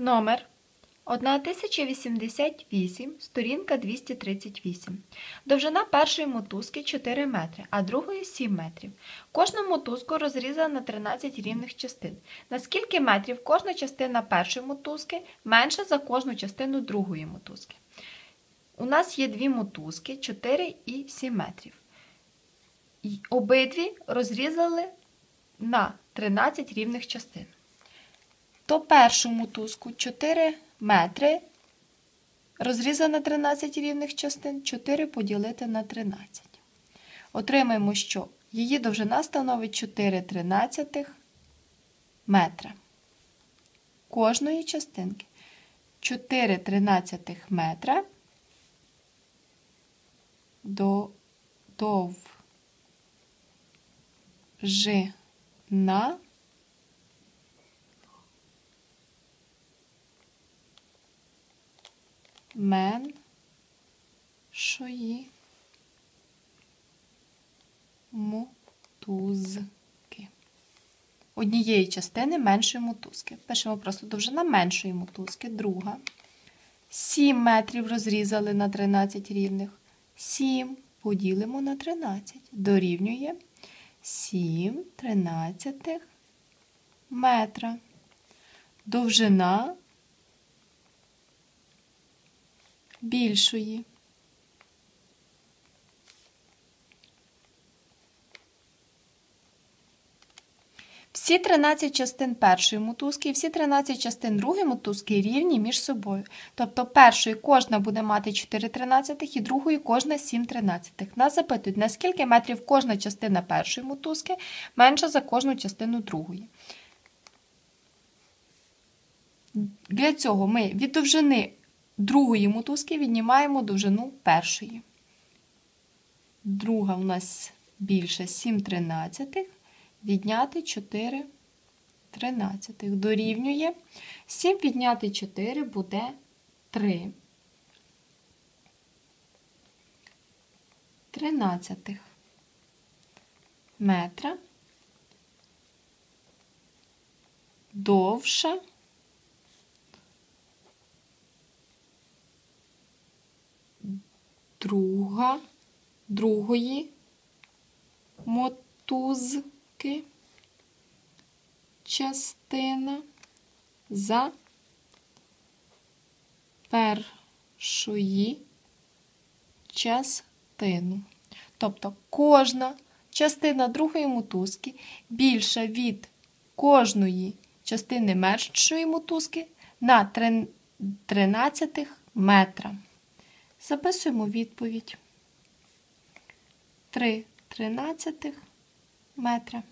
Номер 1088, сторінка 238. Довжина першої мотузки 4 метри, а другої 7 метрів. Кожну мотузку розрізала на 13 рівних частин. На скільки метрів кожна частина першої мотузки менша за кожну частину другої мотузки? У нас є дві мотузки 4 і 7 метрів. І Обидві розрізали на 13 рівних частин. То першу мотузку 4 метри розрізано на 13 рівних частин, 4 поділити на 13. Отримаємо, що її довжина становить 4 тринадцятих метра. Кожної частинки 4 тринадцятих метра до довжина меншої мотузки. Однієї частини меншої мотузки. Пишемо просто довжина меншої мотузки, друга. 7 метрів розрізали на 13 рівних. 7 поділимо на 13. Дорівнює 7 тринадцятих метра. Довжина більшої. Всі 13 частин першої мотузки і всі 13 частин другої мотузки рівні між собою. Тобто першої кожна буде мати 4 тринадцятих і другої кожна 7 тринадцятих. Нас запитують, наскільки метрів кожна частина першої мотузки менша за кожну частину другої. Для цього ми від довжини другої мотузки віднімаємо довжину першої. Друга у нас більше 7 тринадцятих, відняти 4 тринадцятих. Дорівнює 7 відняти 4 буде 3 тринадцятих метра довша друга, другої мотузки частина за першої частину. Тобто кожна частина другої мотузки більша від кожної частини меншої мотузки на 13 метра. Записуємо відповідь 3 тринадцятих метра.